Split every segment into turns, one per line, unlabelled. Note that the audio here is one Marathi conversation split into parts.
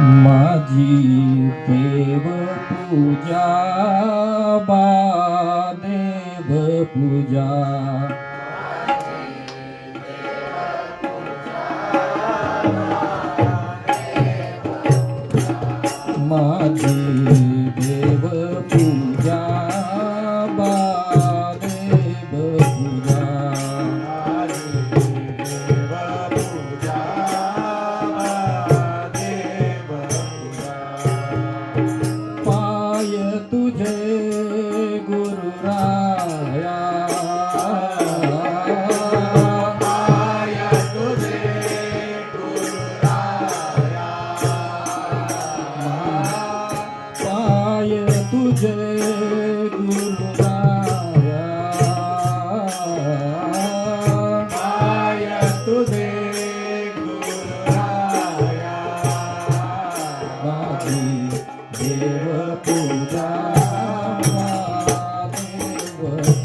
माझी देव पूजा बा देव पूजा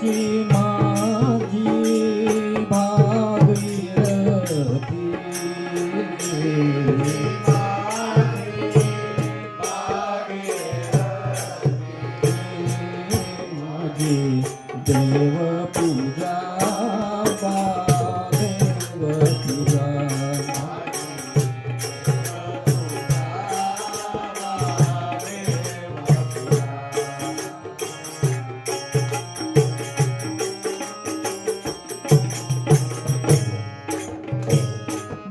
माझी माझी भागीरथी देव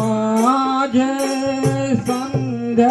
माझे संध्या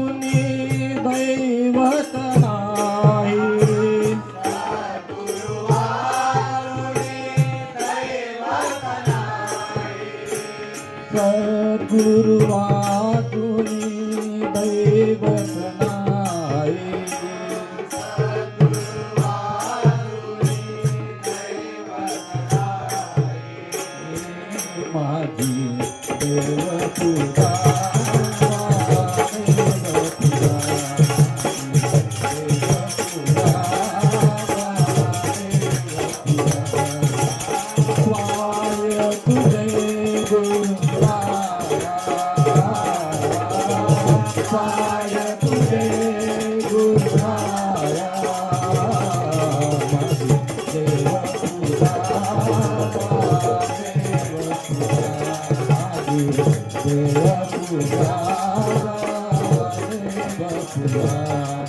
पूजा ですけ。